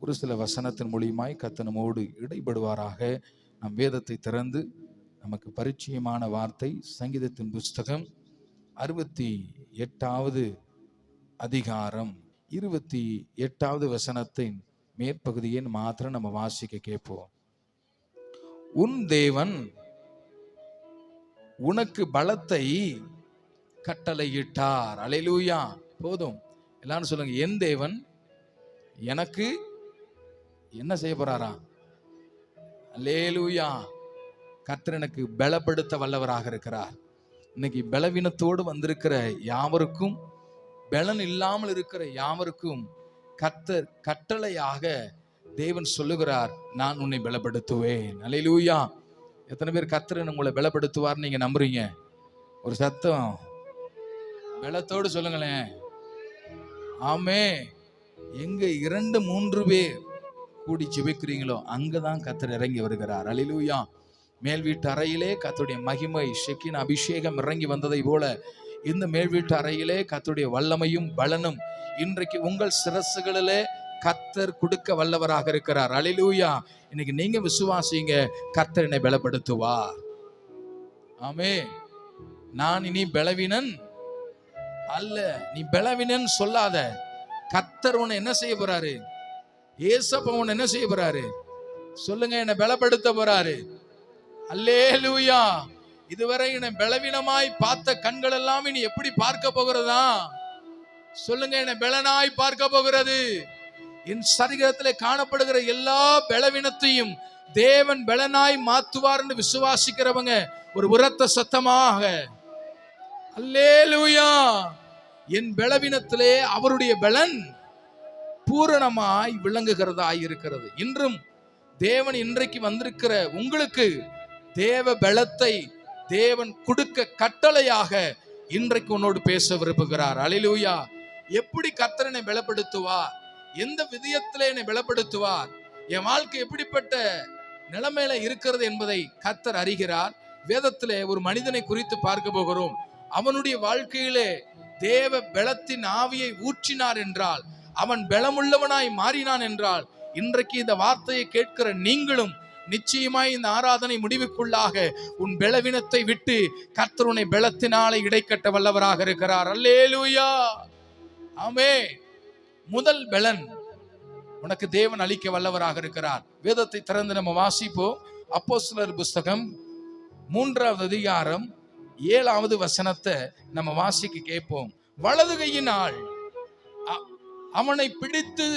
ஒரு சில வசனத்தின் மூலியமாய் கத்தனமோடு இடைபடுவாராக. நம் வேதத்தை திறந்து நமக்கு பரிச்சயமான வார்த்தை சங்கீதத்தின் புஸ்தகம் அறுபத்தி எட்டாவது அதிகாரம். இருபத்தி எட்டாவது வசனத்தின் மேற்பகுதியை மாத்திரம் நம்ம வாசிக்க கேட்போம். உன் தேவன் உனக்கு பலத்தை கட்டளையிட்டார். அலையிலூயா. போதும். எல்லாரும் சொல்லுங்க என் தேவன் எனக்கு என்ன செய்ய போறாரா? லேலூயா கர்த்தர் எனக்கு பலப்படுத்த வல்லவராக இருக்கிறார். இன்னைக்கு பலவீனத்தோடு வந்திருக்கிற யாவருக்கும் பலன் இல்லாமல் இருக்கிற யாவருக்கும் கத்தர் கட்டளையாக தேவன் சொல்லுகிறார் நான் உன்னை பலப்படுத்துவேன். அலையிலூயா எத்தனை பேர் கத்திரன் உங்களை பலப்படுத்துவார் நீங்க நம்புறீங்க? ஒரு சத்தம். பலத்தோடு சொல்லுங்களேன். ஆமே எங்க இரண்டு மூன்று பேர் கூடி ஜெபிக்கிறீங்களோ அங்கதான் கத்தர் இறங்கி வருகிறார். அலிலூயா மேல் வீட்டு அறையிலே கத்துடைய மகிமை ஷெக்கின் அபிஷேகம் இறங்கி வந்ததை போல இந்த மேல் வீட்டு அறையிலே கத்துடைய வல்லமையும் பலனும் இன்றைக்கு உங்கள் சிரசுகளிலே கத்தர் கொடுக்க வல்லவராக இருக்கிறார். அலிலூயா இன்னைக்கு நீங்க விசுவாசிங்க கத்தர் என்னை பலப்படுத்துவார். ஆமே நான் இனி பலவீனன் அல்ல. நீ பலவீனன் சொல்லாத. கத்தர் உன்னை என்ன செய்ய போறாரு? ஏசப்ப உன்னை என்ன செய்ய போறாரு? சொல்லுங்க என்னை பலப்படுத்த போறாரு. அல்லேலூயா. இதுவரை என்னை பலவீனமாய் பார்த்த கண்கள் எல்லாம் இனி எப்படி பார்க்க போகிறதா? சொல்லுங்க என்னை பலனாய் பார்க்க போகிறது. என் சரீரத்தில் காணப்படுகிற எல்லா பலவீனத்தையும் தேவன் பலனாய் மாத்துவார்னு விசுவாசிக்கிறவங்க ஒரு உரத்த சத்தமாக. அல்லேலூயா. என் பலவீனத்திலே அவருடைய பலன் பூரணமாய் விளங்குகிறதாய் இருக்கிறது. இன்றும் தேவன் இன்றைக்கு வந்திருக்கிற உங்களுக்கு தேவ பலத்தை தேவன் கொடுக்க கட்டளையாக இன்றைக்கு உன்னோடு பேச விரும்புகிறார். அலிலூயா எப்படி கர்த்தரனை பலப்படுத்துவார்? எந்த விதயத்திலே என்னை பலப்படுத்துவார்? என் வாழ்க்கை எப்படிப்பட்ட நிலைமையில இருக்கிறது என்பதை கத்தர் அறிகிறார். வேதத்திலே ஒரு மனிதனை குறித்து பார்க்க போகிறோம். அவனுடைய வாழ்க்கையிலே தேவ பலத்தின் ஆவியை ஊற்றினார் என்றால் அவன் பலமுள்ளவனாய் மாறினான் என்றால் இன்றைக்கு இந்த வார்த்தையை கேட்கிற நீங்களும் நிச்சயமாய் இந்த ஆராதனை முடிவுக்குள்ளாக உன் பலவீனத்தை விட்டு கர்த்தருனை பலத்தினாலே இடைக்கட்ட வல்லவராக இருக்கிறார். அல்லேலூயா! ஆமே முதல் பலன் உனக்கு தேவன் அளிக்க வல்லவராக இருக்கிறார். வேதத்தை திறந்து நம்ம வாசிப்போம். அப்போஸ்தலர் புஸ்தகம் மூன்றாவது அதிகாரம் ஏழாவது வசனத்தை நம்ம வாசிக்க கேட்போம். வலது கையினால் அவனை பிடித்து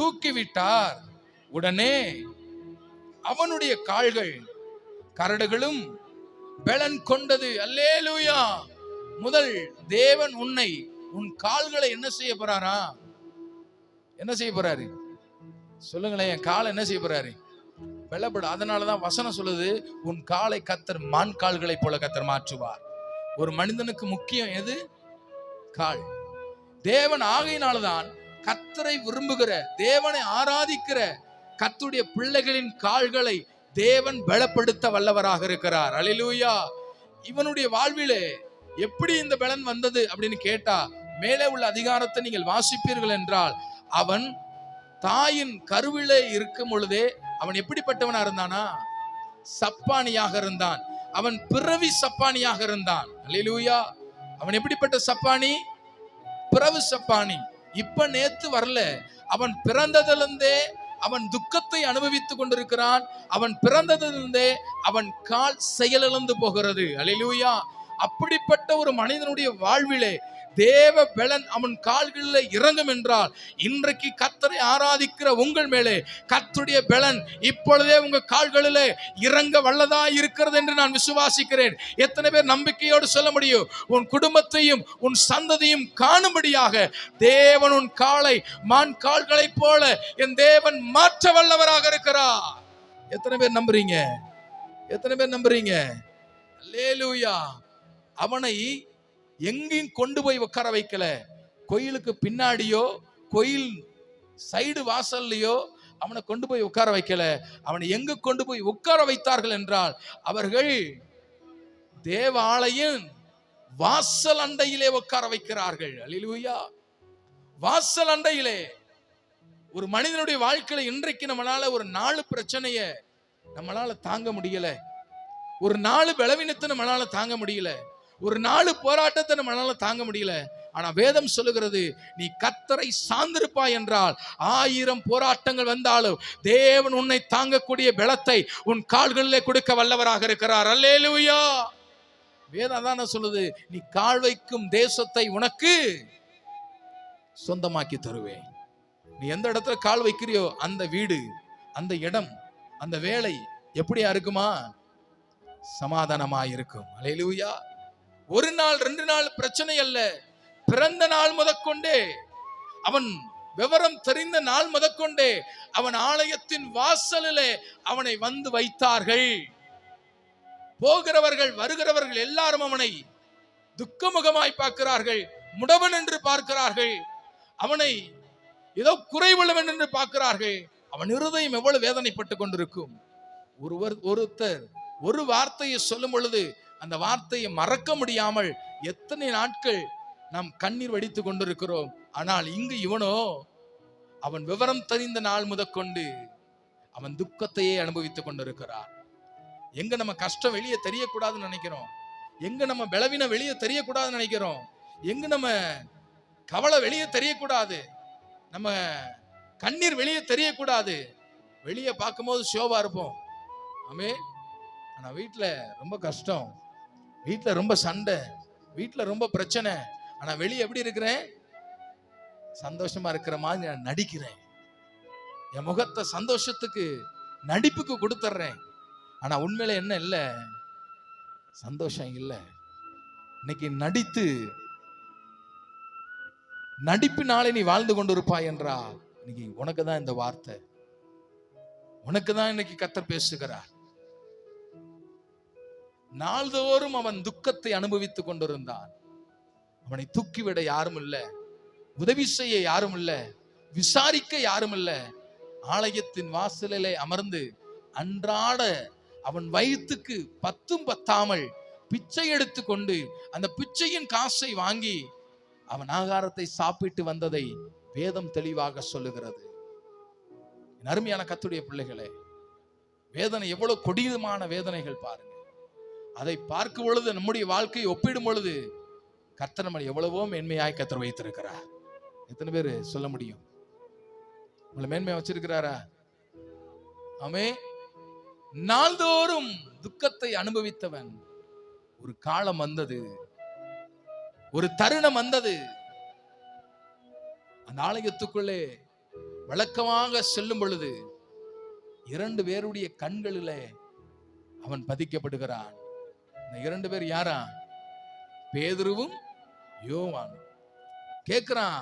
தூக்கிவிட்டார். உடனே அவனுடைய கால்கள் கரடுகளும் பலன் கொண்டது. அல்லேலூயா! முதல் தேவன் உன்னை உன் கால்களை என்ன செய்ய போறாரா? என்ன செய்ய போறாரு? சொல்லுங்களேன் என் காலை என்ன செய்ய போறாரு? பலப்படு அதனாலதான் வசனம் சொல்லுது உன் காலை கத்தர் மான் கால்களை போல கத்தர் மாற்றுவார். ஒரு மனிதனுக்கு முக்கியம் எது? கால். தேவன் ஆகையினால்தான் கத்தரை விரும்புகிற தேவனை ஆராதிக்கிற கத்துடைய பிள்ளைகளின் கால்களை தேவன் பலப்படுத்த வல்லவராக இருக்கிறார். அலிலூயா இவனுடைய வாழ்விலே எப்படி இந்த பலன் வந்தது அப்படின்னு கேட்டா மேலே உள்ள அதிகாரத்தை நீங்கள் வாசிப்பீர்கள் என்றால் அவன் தாயின் கருவிலே இருக்கும் பொழுதே அவன் எப்படிப்பட்டவனா இருந்தானா? சப்பானியாக இருந்தான். அவன் பிறவி சப்பானியாக இருந்தான். அலிலூயா அவன் எப்படிப்பட்ட சப்பானி? பிறவு சப்பானி இப்ப நேத்து வரல. அவன் பிறந்ததிலிருந்தே அவன் துக்கத்தை அனுபவித்துக் கொண்டிருக்கிறான். அவன் பிறந்ததிலிருந்தே அவன் கால் செயலிழந்து போகிறது. அல்லேலூயா அப்படிப்பட்ட ஒரு மனிதனுடைய வாழ்விலே தேவ பலன் அவன் கால்களில் இறங்கும் என்றால் இன்றைக்கு கத்தரை ஆராதிக்கிற உங்கள் மேலே கத்துடைய பலன் இப்பொழுதே உங்க கால்களில் இறங்க வல்லதா இருக்கிறது என்று நான் விசுவாசிக்கிறேன். எத்தனை பேர் நம்பிக்கையோடு சொல்ல முடியும்? உன் குடும்பத்தையும் உன் சந்ததியும் காணும்படியாக தேவன் உன் காலை மான் கால்களைப் போல என் தேவன் மாற்ற வல்லவராக இருக்கிறார். எத்தனை பேர் நம்புறீங்க? எத்தனை பேர் நம்புறீங்க? லேலூயா அவனை எங்கேயும் கொண்டு போய் உட்கார வைக்கல. கோயிலுக்கு பின்னாடியோ கோயில் சைடு வாசல்லையோ அவனை கொண்டு போய் உட்கார வைக்கல. அவனை எங்க கொண்டு போய் உட்கார வைத்தார்கள் என்றால் அவர்கள் தேவாலயம் வாசல் அண்டையிலே உட்கார வைக்கிறார்கள். அலிலுயா வாசல் அண்டையிலே. ஒரு மனிதனுடைய வாழ்க்கையில இன்றைக்கு நம்மளால ஒரு நாலு பிரச்சனைய நம்மளால தாங்க முடியல. ஒரு நாலு பலவீனத்தை நம்மளால தாங்க முடியல. ஒரு நாலு போராட்டத்தை நம்மளால தாங்க முடியல. ஆனா வேதம் சொல்லுகிறது நீ கத்தரை சார்ந்திருப்பாய் என்றால் ஆயிரம் போராட்டங்கள் வந்தாலும் தேவன் உன்னை தாங்கக்கூடிய பலத்தை உன் கால்களிலே கொடுக்க வல்லவராக இருக்கிறார். அல்லேலுயா! வேதம் தானே சொல்லுது? நீ கால் வைக்கும் தேசத்தை உனக்கு சொந்தமாக்கி தருவேன். நீ எந்த இடத்துல கால் வைக்கிறியோ அந்த வீடு அந்த இடம் அந்த வேலை எப்படியா இருக்குமா? சமாதானமா இருக்கும் அலையிலூயா ஒரு நாள் ரெண்டு நாள் பிரச்சனை அல்ல. பிறந்த நாள் முதற்கொண்டே அவன் விவரம் தெரிந்த நாள் முதற்கொண்டே அவன் ஆலயத்தின் வாசலிலே அவனை வந்து வைத்தார்கள். போகிறவர்கள் வருகிறவர்கள் எல்லாரும் அவனை துக்கமுகமாய் பார்க்கிறார்கள் முடவன் என்று பார்க்கிறார்கள். அவனை ஏதோ குறைவுள்ளவன் என்று பார்க்கிறார்கள். அவன் இருதயம் எவ்வளவு வேதனைப்பட்டு கொண்டிருக்கும். ஒருவர் ஒருத்தர் ஒரு வார்த்தையை சொல்லும் பொழுது அந்த வார்த்தையை மறக்க முடியாமல் எத்தனை நாட்கள் நாம் கண்ணீர் வடித்து கொண்டிருக்கிறோம். ஆனால் இங்கு இவனோ அவன் விவரம் தெரிந்த நாள் முதற்கொண்டு அவன் துக்கத்தையே அனுபவித்துக் கொண்டிருக்கிறான் எங்க நம்ம கஷ்டம் வெளியே தெரியக்கூடாதுன்னு நினைக்கிறோம். எங்க நம்ம பலவீனம் வெளியே தெரியக்கூடாதுன்னு நினைக்கிறோம். எங்க நம்ம கவலை வெளியே தெரியக்கூடாது. நம்ம கண்ணீர் வெளியே தெரியக்கூடாது. வெளியே பார்க்கும்போது ஷோவா இருப்போம். ஆமே ஆனா வீட்டில் ரொம்ப கஷ்டம். வீட்டில் ரொம்ப சண்டை வீட்டில் ரொம்ப பிரச்சனை. ஆனால் வெளியே எப்படி இருக்கிறேன்? சந்தோஷமா இருக்கிற மாதிரி நான் நடிக்கிறேன். என் முகத்தை சந்தோஷத்துக்கு நடிப்புக்கு கொடுத்துட்றேன் ஆனால் உண்மையில என்ன இல்லை? சந்தோஷம் இல்லை. இன்னைக்கு நடித்து நடிப்பினாலே நீ வாழ்ந்து கொண்டிருப்பாய் என்றா இன்னைக்கு உனக்கு தான் இந்த வார்த்தை. உனக்கு தான் இன்னைக்கு கத்தர் பேசுகிறார். நாள்தோறும் அவன் துக்கத்தை அனுபவித்துக் கொண்டிருந்தான். அவனை தூக்கிவிட யாரும் இல்ல உதவி செய்ய யாரும் இல்ல விசாரிக்க யாரும் இல்ல ஆலயத்தின் வாசலிலே அமர்ந்து அன்றாட அவன் வயிற்றுக்கு பத்தும் பத்தாமல் பிச்சை எடுத்துக்கொண்டு அந்த பிச்சையின் காசை வாங்கி அவன் ஆகாரத்தை சாப்பிட்டு வந்ததை வேதம் தெளிவாக சொல்லுகிறது. அருமையான கத்துடைய பிள்ளைகளே வேதனை எவ்வளவு கொடியமான வேதனைகள் பாருங்க அதை பார்க்கும் பொழுது நம்முடைய வாழ்க்கையை ஒப்பிடும் பொழுது கர்த்தர் நம்மளை எவ்வளவோ மேன்மையாய் கத்தர் வைத்திருக்கிறார். எத்தனை பேர் சொல்ல முடியும்? உங்களை மேன்மையா வச்சிருக்கிறாரா? அமே நாள்தோறும் துக்கத்தை அனுபவித்தவன் ஒரு காலம் வந்தது ஒரு தருணம் வந்தது. அந்த ஆலயத்துக்குள்ளே வழக்கமாக செல்லும் பொழுது இரண்டு பேருடைய கண்களிலே அவன் பதிக்கப்படுகிறான். இந்த இரண்டு பேர் யாரா? பேதுருவும் யோவான் கேக்குறான்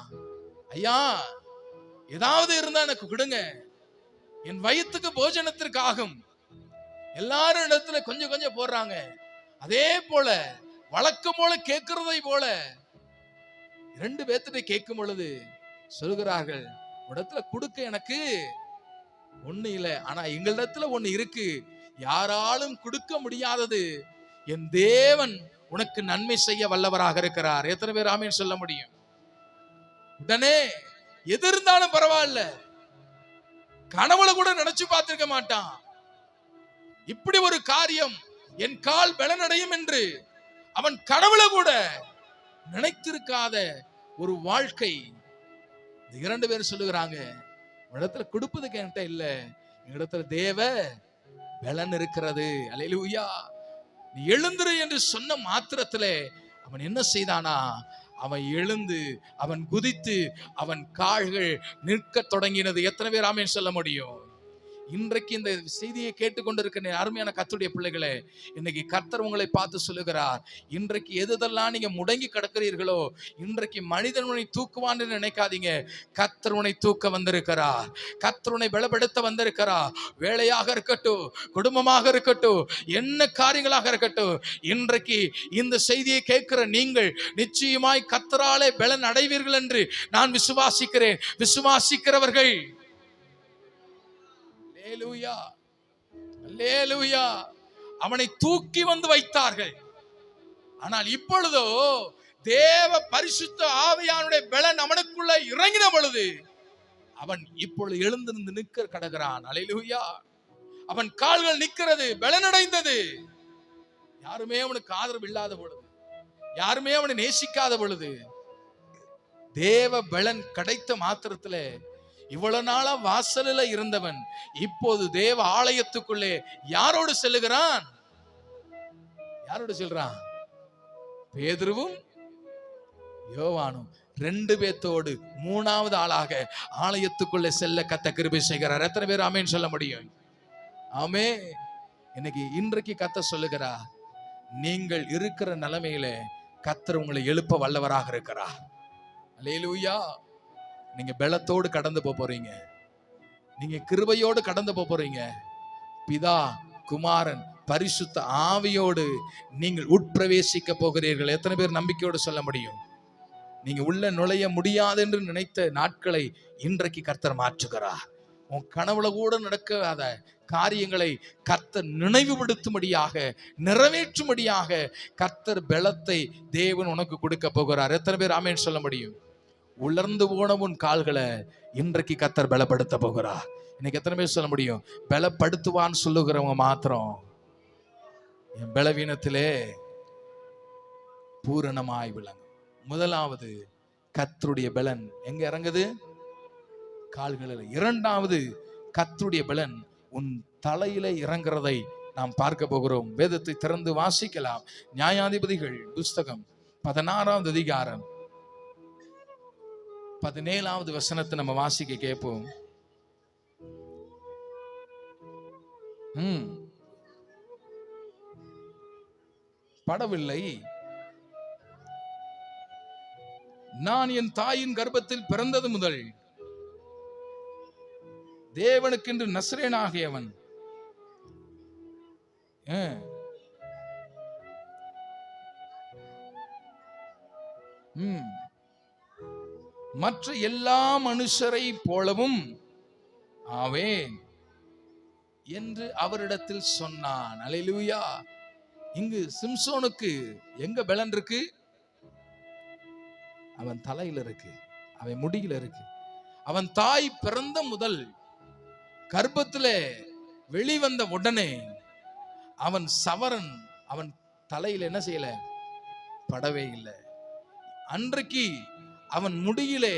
ஐயா ஏதாவது இருந்தா எனக்கு கொடுங்க. என் வயிற்றுக்கு போஜனத்திற்கு ஆகும் எல்லாரும் இடத்துல கொஞ்சம் கொஞ்சம் போடுறாங்க. அதே போல வழக்கம் போல கேட்கிறதை போல. இரண்டு பேர்த்திட்ட கேட்கும் பொழுது சொல்கிறார்கள் இடத்துல கொடுக்க எனக்கு ஒண்ணு இல்லை. ஆனா எங்களிடத்துல ஒண்ணு இருக்கு. யாராலும் கொடுக்க முடியாதது. என் தேவன் உனக்கு நன்மை செய்ய வல்லவராக இருக்கிறார். எத்தனை பேர் ஆமீன் சொல்ல முடியும்? உடனே எது இருந்தாலும் பரவாயில்ல. கனவுல கூட நினைச்சு பார்த்திருக்க மாட்டான். இப்படி ஒரு காரியம் என் கால் பலனடையும் என்று அவன் கனவுல கூட நினைத்திருக்காத ஒரு வாழ்க்கை. இரண்டு பேரும் சொல்லுகிறாங்க இடத்துல கொடுப்பதுக்கு என்கிட்ட இல்ல. இடத்துல தேவ பலன் இருக்கிறது. அலையிலுயா நீ எழுந்துரு என்று சொன்ன மாத்திரத்திலே அவன் என்ன செய்தானா? அவன் எழுந்து அவன் குதித்து அவன் கால்கள் நிற்க தொடங்கினது. எத்தனை பேர் ஆமேன் சொல்ல முடியும்? இன்றைக்கு இந்த செய்தியை கேட்டுக்கொண்டிருக்கிற அருமையான கத்துடைய பிள்ளைகளே இன்னைக்கு கர்த்தர் உங்களை பார்த்து சொல்லுகிறார். இன்றைக்கு எதுதெல்லாம் நீங்க முடங்கி கிடக்கிறீர்களோ இன்றைக்கு மனிதன் உன்னை தூக்குவான்னு நினைக்காதீங்க. கர்த்தர் உன்னை தூக்க வந்திருக்கிறார். கர்த்தர் உன்னை பலப்படுத்த வந்திருக்கிறார். வேலையாக இருக்கட்டும் குடும்பமாக இருக்கட்டும் என்ன காரியங்களாக இருக்கட்டும் இன்றைக்கு இந்த செய்தியை கேட்கிற நீங்கள் நிச்சயமாய் கத்தராலே பலன் அடைவீர்கள் என்று நான் விசுவாசிக்கிறேன். விசுவாசிக்கிறவர்கள் அவனை தூக்கி வந்து வைத்தார்கள். ஆனால் இப்பொழுதோ தேவ பரிசுத்த ஆவியானுடைய பலன் அவனுக்குள்ள இறங்கின பொழுது அவன் இப்பொழுது எழுந்திருந்து நிற்க கடகிறான். அலையிலுயா அவன் கால்கள் நிற்கிறது பலனடைந்தது. யாருமே அவனுக்கு ஆதரவு இல்லாத பொழுது யாருமே அவனை நேசிக்காத பொழுது தேவ பலன் கிடைத்த மாத்திரத்துல இவ்வளவு நாளா வாசலில் இருந்தவன் இப்போது தேவ ஆலயத்துக்குள்ளே யாரோடு செல்லுகிறான்? யாரோடு செல்றான்? பேதுருவும் யோவானும். ரெண்டு பேத்தோடு மூணாவது ஆளாக ஆலயத்துக்குள்ளே செல்ல கத்த கிருபை செய்கிறார். எத்தனை பேர் ஆமேன்னு சொல்ல முடியும்? ஆமே இன்னைக்கு இன்றைக்கு கத்த சொல்லுகிறா நீங்கள் இருக்கிற நிலைமையில கத்தர் உங்களை எழுப்ப வல்லவராக இருக்கிறா அல்லேலூயா நீங்க பலத்தோடு கடந்து போக போறீங்க. நீங்க கிருபையோடு கடந்து போக போறீங்க. பிதா குமாரன் பரிசுத்த ஆவியோடு நீங்கள் உட்பிரவேசிக்க போகிறீர்கள். எத்தனை பேர் நம்பிக்கையோடு சொல்ல முடியும்? நீங்க உள்ள நுழைய முடியாது என்று நினைத்த நாட்களை இன்றைக்கு கர்த்தர் மாற்றுகிறார். உன் கனவுல கூட நடக்காத காரியங்களை கர்த்தர் நினைவுபடுத்தும்படியாக நிறைவேற்றும்படியாக கர்த்தர் பலத்தை தேவன் உனக்கு கொடுக்க போகிறார். எத்தனை பேர் ஆமேன்னு சொல்ல முடியும்? உலர்ந்து போன உன் கால்களை இன்றைக்கு கத்தர் பலப்படுத்த போகிறார். இன்னைக்கு எத்தனை பேர் சொல்ல முடியும்? பலப்படுத்துவான்னு சொல்லுகிறவங்க மாத்திரம் என் பலவீனத்திலே பூரணமாய் விளங்கும். முதலாவது கத்தருடைய பலன் எங்க இறங்குது? கால்களில். இரண்டாவது கத்தருடைய பலன் உன் தலையில இறங்குறதை நாம் பார்க்க போகிறோம். வேதத்தை திறந்து வாசிக்கலாம். நியாயாதிபதிகள் புஸ்தகம் பதினாறாவது அதிகாரம் பதினேழாவது வசனத்தை நம்ம வாசிக்க கேட்போம் ம் படவில்லை நான் என் தாயின் கர்ப்பத்தில் பிறந்தது முதல் தேவனுக்கென்று நஸ்ரேனாகியவன் ஆ. ம். மற்ற எல்லா மனுஷரை போலவும் ஆவேன் என்று அவரிடத்தில் சொன்னான். அலையிலூயா இங்கு சிம்சோனுக்கு எங்க பலன் இருக்கு? அவன் தலையில இருக்கு. அவன் முடியில இருக்கு. அவன் தாய் பிறந்த முதல் கர்ப்பத்துல வெளிவந்த உடனே அவன் சவரன் அவன் தலையில என்ன செய்யல? படவே இல்லை. அன்றைக்கு அவன் முடியிலே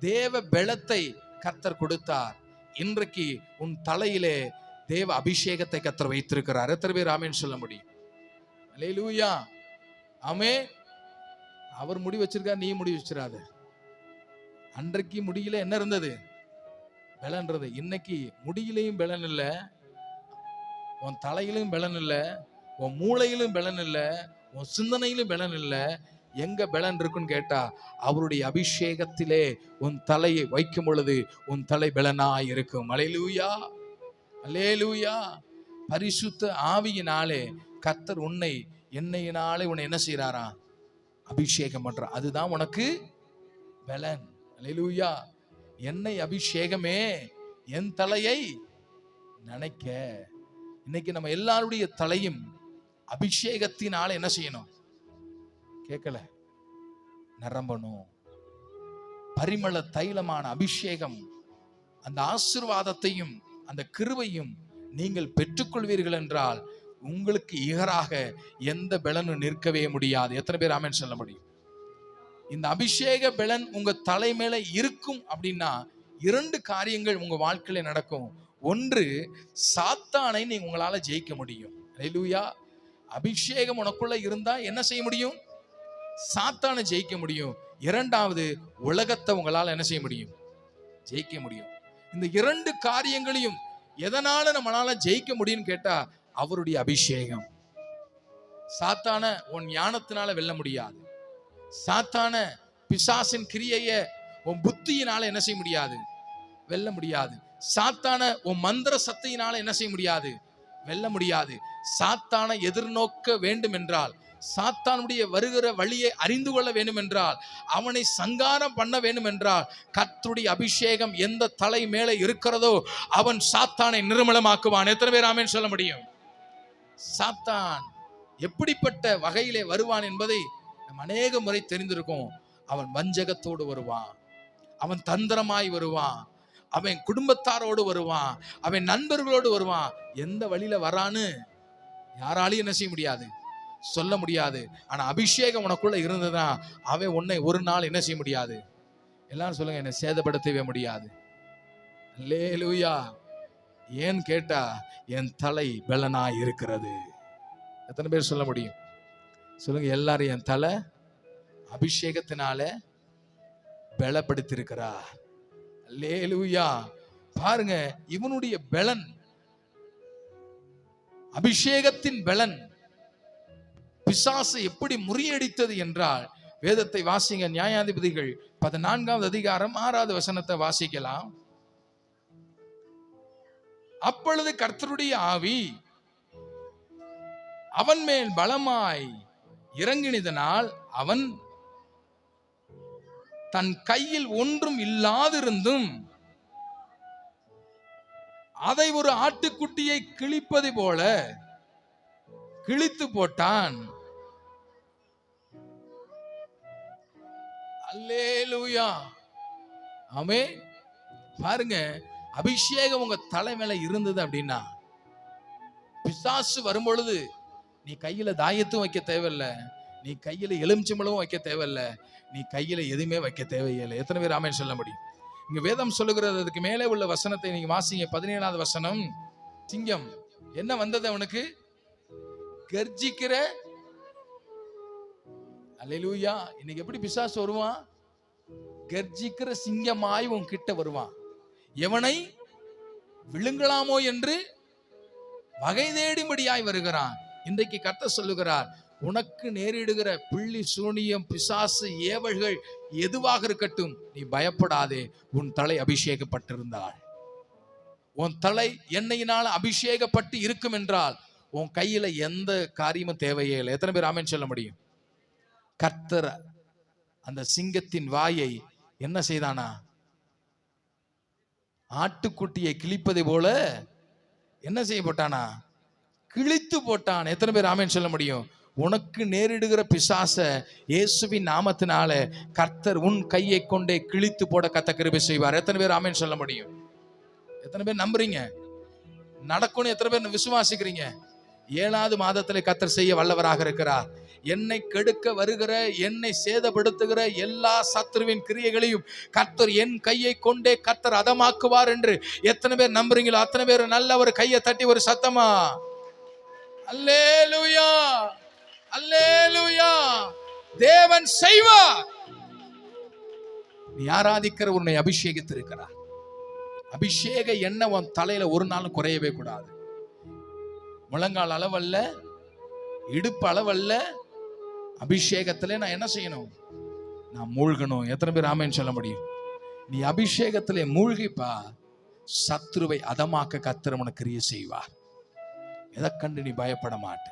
தேவ பெலத்தை கத்தர் கொடுத்தார். இன்றைக்கு உன் தலையிலே தேவ அபிஷேகத்தை கத்தர் வைத்திருக்கிறார். எத்தனை பேர் ஆமேன்னு சொல்ல முடியும்? அல்லேலூயா ஆமே அவர் முடி வச்சிருக்கா நீ முடி வச்சிடாத அன்றைக்கு முடியல என்ன இருந்தது? பலன்றது இன்னைக்கு முடியிலையும் பலன் இல்லை. உன் தலையிலும் பலன் இல்லை. உன் மூளையிலும் பலன் இல்லை. உன் சிந்தனையிலும் பலன் இல்லை. எங்க பலன் இருக்குன்னு கேட்டா அவருடைய அபிஷேகத்திலே உன் தலையை வைக்கும் பொழுது உன் தலை பலனாய் இருக்கும். அலையலூயா. அலேலூயா பரிசுத்த ஆவியினாலே கத்தர் உன்னை என்னையினாலே உன்னை என்ன செய்யறாரா அபிஷேகம் பண்ற. அதுதான் உனக்கு பலன். அலையலூயா. என்னை அபிஷேகமே என் தலையை நினைக்க. இன்னைக்கு நம்ம எல்லாருடைய தலையும் அபிஷேகத்தினால என்ன செய்யணும்? கேட்கல நிரம்பணும் பரிமள தைலமான அபிஷேகம் அந்த ஆசிர்வாதத்தையும் அந்த கிருவையும் நீங்கள் பெற்றுக்கொள்வீர்கள் என்றால் உங்களுக்கு இகராக எந்த பலனும் நிற்கவே முடியாது. எத்தனை பேர் ஆமேன் சொல்ல முடியும்? இந்த அபிஷேக பலன் உங்க தலை இருக்கும் அப்படின்னா இரண்டு காரியங்கள் உங்க வாழ்க்கையில நடக்கும். ஒன்று சாத்தானை நீங்க உங்களால ஜெயிக்க முடியும். ஹalleluya அபிஷேகம் உனக்குள்ள இருந்தா என்ன செய்ய முடியும்? சாத்தானை ஜெயிக்க முடியும். இரண்டாவது உலகத்தை உங்களால என்ன செய்ய முடியும்? ஜெயிக்க முடியும். இந்த இரண்டு காரியங்களையும் எதனால நம்மளால ஜெயிக்க முடியும்னு கேட்டா அவருடைய அபிஷேகம். சாத்தான உன் ஞானத்தினால வெல்ல முடியாது. சாத்தான பிசாசின் கிரியைய உன் புத்தியினால என்ன செய்ய முடியாது? வெல்ல முடியாது. சாத்தான உன் மந்திர சக்தியினால என்ன செய்ய முடியாது? வெல்ல முடியாது. சாத்தான எதிர்நோக்க வேண்டும் என்றால் சாத்தானுடைய வருகிற வழியை அறிந்து கொள்ள வேண்டும் என்றால் அவனை சங்காரம் பண்ண வேண்டும் என்றால் அபிஷேகம் எந்த தலை மேலே இருக்கிறதோ அவன் சாத்தானை நிர்மலமாக்குவான். எத்தனை பேர் ஆமென் சொல்ல முடியும்? சாத்தான் எப்படிப்பட்ட வகையிலே வருவான் என்பதை நம் அநேக முறை தெரிந்திருக்கோம். அவன் வஞ்சகத்தோடு வருவான். அவன் தந்திரமாய் வருவான். அவன் குடும்பத்தாரோடு வருவான். அவன் நண்பர்களோடு வருவான். எந்த வழியில வரான்னு யாராலையும் என்ன செய்ய முடியாது. சொல்ல முடியாது. ஆனா அபிஷேகம் உனக்குள்ள இருந்ததுன்னா அவன் உன்னை ஒரு நாள் என்ன செய்ய முடியாது? எல்லாரும் சொல்லுங்க என்னை சேதப்படுத்தவே முடியாது. லேலூயா ஏன் கேட்டா என் தலை பெலனா இருக்கிறது. எத்தனை பேர் சொல்ல முடியும்? சொல்லுங்க எல்லாரும் என் தலை அபிஷேகத்தினால பலப்படுத்திருக்கிறார் லேலூயா பாருங்க இவனுடைய பெலன் அபிஷேகத்தின் பெலன் பிசாசு எப்படி முறியடித்தது என்றால் வேதத்தை வாசிங்க நியாயாதிபதிகள் பதினான்காவது அதிகாரம் ஆறாவது வசனத்தை வாசிக்கலாம். அப்பொழுது கர்த்தருடைய ஆவி அவன் மேல் பலமாய் இறங்கினதனால் அவன் தன் கையில் ஒன்றும் இல்லாதிருந்தும் அதை ஒரு ஆட்டுக்குட்டியை கிழிப்பது போல கிழித்து போட்டான். அல்லேலூயா. ஆமே பாருங்க அபிஷேகம் உங்க தலை மேல இருந்தது அப்படின்னா பிசாசு வரும்பொழுது நீ கையில தாயத்தும் வைக்க தேவையில்ல நீ கையில எலுமிச்சம்பளவும் வைக்க தேவையில்ல நீ கையில எதுவுமே வைக்க தேவையில்லை. எத்தனை பேர் ஆமேன் சொல்ல முடியும்? இங்க வேதம் சொல்லுகிறது அதுக்கு மேலே உள்ள வசனத்தை நீங்க வாசிங்க. பதினேழாவது வசனம். சிங்கம் என்ன வந்தது அவனுக்கு? கர்ஜிக்கிற அலையிலூயா இன்னைக்கு எப்படி பிசாசு வருவான்? கர்ஜிக்கிற சிங்கமாய் உன் கிட்ட வருவான். எவனை? விழுங்கலாமோ என்று வகை தேடிபடியாய் வருகிறான். இன்றைக்கு கத்த சொல்லுகிறார் உனக்கு நேரிடுகிற பிள்ளி சூனியம் பிசாசு ஏவல்கள் எதுவாக இருக்கட்டும் நீ பயப்படாதே. உன் தலை அபிஷேகப்பட்டிருந்தாள். உன் தலை எண்ணெயினால் அபிஷேகப்பட்டு இருக்கும் என்றால் உன் கையில எந்த காரியமும் தேவையே இல்லை. எத்தனை பேர் ஆமென் சொல்ல முடியும்? கர்த்தர் அந்த சிங்கத்தின் வாயை என்ன செய்தானா? ஆட்டுக்குட்டியை கிழிப்பதை போல என்ன செய்ய போட்டானா? கிழித்து போட்டான். எத்தனை பேர் ஆமென் சொல்ல முடியும்? உனக்கு நேரிடுகிற பிசாச இயேசுவின் நாமத்தினால கர்த்தர் உன் கையை கொண்டே கிழித்து போட கத்த கிருபை செய்வார். எத்தனை பேர் ஆமென் சொல்ல முடியும்? எத்தனை பேர் நம்புறீங்க? நடக்கும்னு எத்தனை பேர் விசுவாசிக்கிறீங்க? ஏழாவது மாதத்தில் கத்தர் செய்ய வல்லவராக இருக்கிறார். என்னை கெடுக்க வருகிற என்னை சேதப்படுத்துகிற எல்லா சத்ருவின் கிரியைகளையும் கர்த்தர் என் கையை கொண்டே கர்த்தர் அதமாக்குவார் என்று எத்தனை பேர் நம்புறீங்களோ அத்தனை பேர் நல்ல ஒரு கையை தட்டி ஒரு சத்தமா? அல்லே லூயா அல்லே லூயா தேவன் செய்வார்! நீ ஆராதிக்கிற உன்னை அபிஷேகித்திருக்கிறார். அபிஷேக எண்ணெய் உன் தலையில ஒரு நாளும் குறையவே கூடாது. முழங்கால் அளவல்ல இடுப்பு அளவல்ல அபிஷேகத்தில் நான் என்ன செய்யணும்? நான் மூழ்கணும். எத்தனை பேர் ஆமேன்னு சொல்ல முடியும்? நீ அபிஷேகத்திலே மூழ்கிப்பா சத்ருவை அதமாக்க கத்திரமன கிரியை கிரிய செய்வார். எதை கண்டு நீ பயப்பட மாட்ட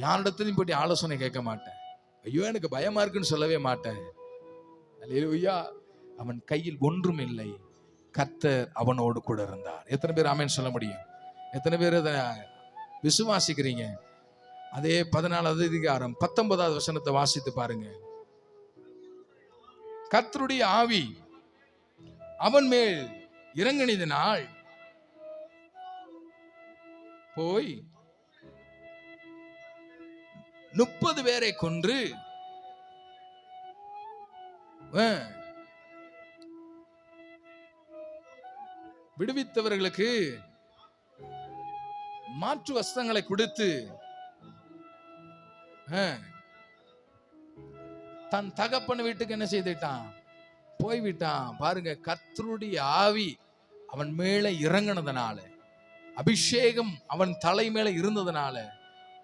யாரிடத்துலையும் போய் ஆலோசனை கேட்க மாட்டேன்? ஐயோ எனக்கு பயமா இருக்குன்னு சொல்லவே மாட்டேன். ஐயா அவன் கையில் ஒன்றும் இல்லை. கத்தர் அவனோடு கூட இருந்தார். எத்தனை பேர் ஆமேன்னு சொல்ல முடியும்? எத்தனை பேர் அதை விசுவாசிக்கிறீங்க? அதே பதினாலாவது அதிகாரம் பத்தொன்பதாவது வசனத்தை வாசித்து பாருங்க. கத்தருடைய ஆவி அவன் மேல் இறங்கினதினால் போய் முப்பது பேரை கொன்று விடுவித்தவர்களுக்கு மாற்று வஸ்திரங்களை கொடுத்து தன் தகப்பன் வீட்டுக்கு என்ன செய்துட்டான்? போய்விட்டான். பாருங்க கத்தருடைய ஆவி அவன் மேல இறங்கினதுனால அபிஷேகம் அவன் தலை மேல இருந்ததுனால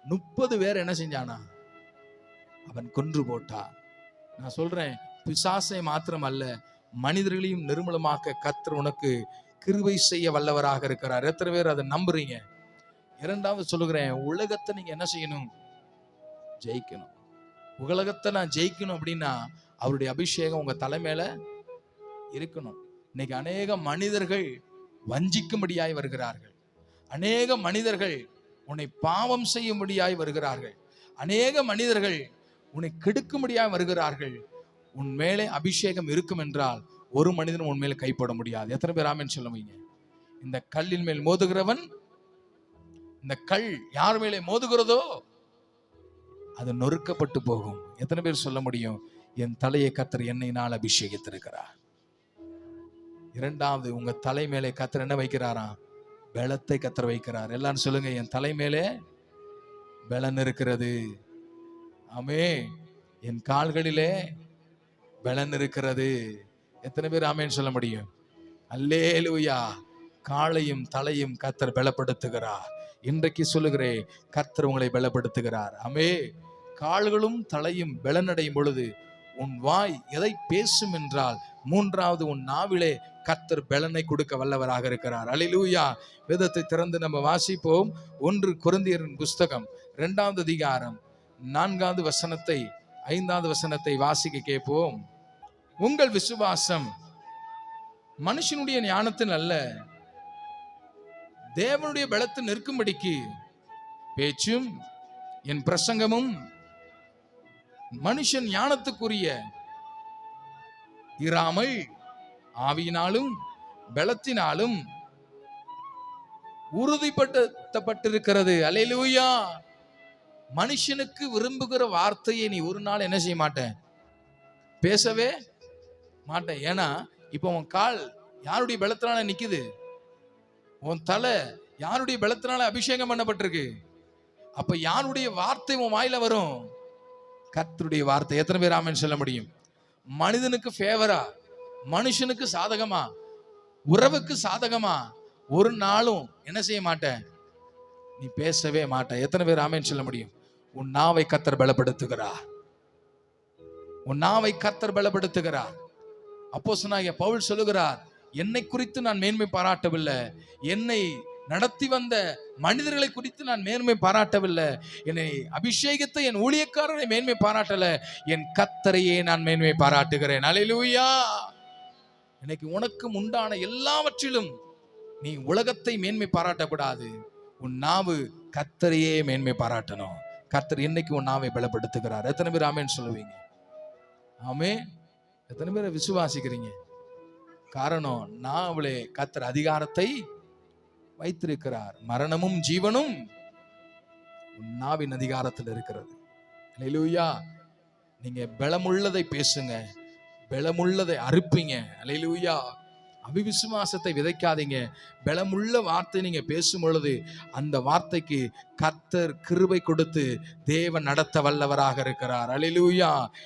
முப்பது பேர் என்ன செஞ்சானா? அவன் கொன்று போட்டான். நான் சொல்றேன் பிசாசை மாத்திரம் அல்ல மனிதர்களையும் நிர்மலமாக்க கத்தர் உனக்கு கிருவை செய்ய வல்லவராக இருக்கிறார். எத்தனை பேர் அதை நம்புறீங்க? இரண்டாவது சொல்லுகிறேன் உலகத்தை நீங்க என்ன செய்யணும்? ஜெயிக்கணும். உலகத்தை நான் ஜெயிக்கணும் அப்படின்னா அவருடைய அபிஷேகம் உங்க தலை இருக்கணும். இன்னைக்கு அநேக மனிதர்கள் வஞ்சிக்கும்படியாய் வருகிறார்கள். அநேக மனிதர்கள் உன்னை பாவம் செய்யும்படியாய் வருகிறார்கள். அநேக மனிதர்கள் உன்னை கெடுக்கும்படியாய் வருகிறார்கள். உன் மேலே அபிஷேகம் இருக்கும் என்றால் ஒரு மனிதன் உன் மேலே கைப்பட முடியாது. எத்தனை பேர் ஆமென் சொல்லுவீங்க இந்த கல்லின் மேல் மோதுகிறவன் இந்த கல் யார் மேலே மோதுகிறதோ அது நொறுக்கப்பட்டு போகும். எத்தனை பேர் சொல்ல முடியும்? என் தலையை கத்தர் எண்ணெயினால் அபிஷேகித்திருக்கிறார். இரண்டாவது உங்க தலை மேலே கத்தர் என்ன வைக்கிறாராம் பலத்தை கத்தர் வைக்கிறார். எல்லாரும் சொல்லுங்க என் தலை மேலே பலன் இருக்கிறது. ஆமே என் கால்களிலே பலன் இருக்கிறது. எத்தனை பேர் ஆமேன்னு சொல்ல முடியும்? அல்லே லூயா காலையும் தலையும் கத்தர் பலப்படுத்துகிறார். இன்றைக்கு சொல்லுகிறேன் கத்தர் உங்களை பலப்படுத்துகிறார். அமே கால்களும் தலையும் பலனடையும் பொழுது உன் வாய் எதை பேசும் என்றால் மூன்றாவது உன் நாவிலே கத்தர் பலனை கொடுக்க வல்லவராக இருக்கிறார். அலிலூயா வேதத்தை திறந்து நம்ம வாசிப்போம். ஒன்று குருந்தியரின் புஸ்தகம் இரண்டாவது அதிகாரம் நான்காவது வசனத்தை ஐந்தாவது வசனத்தை வாசிக்க கேட்போம். உங்கள் விசுவாசம் மனுஷனுடைய ஞானத்தின் அல்ல தேவனுடைய பலத்தில் நிற்கும்படிக்கு பேச்சும் என் பிரசங்கமும் மனுஷன் ஞானத்துக்குரிய இராமல் ஆவியினாலும் பலத்தினாலும் உறுதிப்படுத்தப்பட்டிருக்கிறது. அலையிலூயா மனுஷனுக்கு விரும்புகிற வார்த்தையை நீ ஒரு நாள் என்ன செய்ய மாட்டேன் பேசவே மாட்டேன் ஏன்னா இப்போ உன் கால் யாருடைய பலத்தினால நிக்குது? உன் தலை யாருடைய பலத்தினால அபிஷேகம் பண்ணப்பட்டிருக்கு? அப்ப யாருடைய வார்த்தை உன் வாயில வரும்? கர்த்தருடைய வார்த்தை எத்தனை பேர் ஆமன் சொல்ல முடியும்? மனிதனுக்கு ஃபேவரா மனுஷனுக்கு சாதகமா? உறவுக்கு சாதகமா? ஒரு நாளும் என்ன செய்ய மாட்டேன்? நீ பேசவே மாட்ட எத்தனை பேர் ஆமென் சொல்ல முடியும்? உன் நாவை கத்தர் பலப்படுத்துகிறார். உன் நாவை கத்தர் பலப்படுத்துகிறார். அப்போ பவுல் சொல்லுகிறார் என்னை குறித்து நான் மேன்மை பாராட்டவில்லை. என்னை நடத்தி வந்த மனிதர்களை குறித்து நான் மேன்மை பாராட்டவில்லை. என்னை அபிஷேகத்தை என் ஊழியக்காரரை மேன்மை பாராட்டல. என் கத்தரையே நான் மேன்மை பாராட்டுகிறேன். அலையிலூயா இன்னைக்கு உனக்கு உண்டான எல்லாவற்றிலும் நீ உலகத்தை மேன்மை பாராட்டக்கூடாது. உன் நாவு கத்தரையே மேன்மை பாராட்டணும். கத்தர் என்னைக்கு உன் நாவை பலப்படுத்துகிறார்? எத்தனை பேர் ஆமேன்னு சொல்லுவீங்க? ஆமே எத்தனை பேரை விசுவாசிக்கிறீங்க? காரணம் நாவலே கத்தர் அதிகாரத்தை வைத்திருக்கிறார். மரணமும் ஜீவனும் உன் நாவின் அதிகாரத்தில் இருக்கிறது. அலையிலூயா நீங்க பலமுள்ளதை பேசுங்க. பலமுள்ளதை அறுப்பீங்க. அலையிலூயா அபிவிசுவாசத்தை விதைக்காதீங்க. பலமுள்ள வார்த்தை நீங்க பேசும் பொழுது அந்த வார்த்தைக்கு கர்த்தர் கிருபை கொடுத்து தேவன் நடத்த வல்லவராக இருக்கிறார். அலிலூயா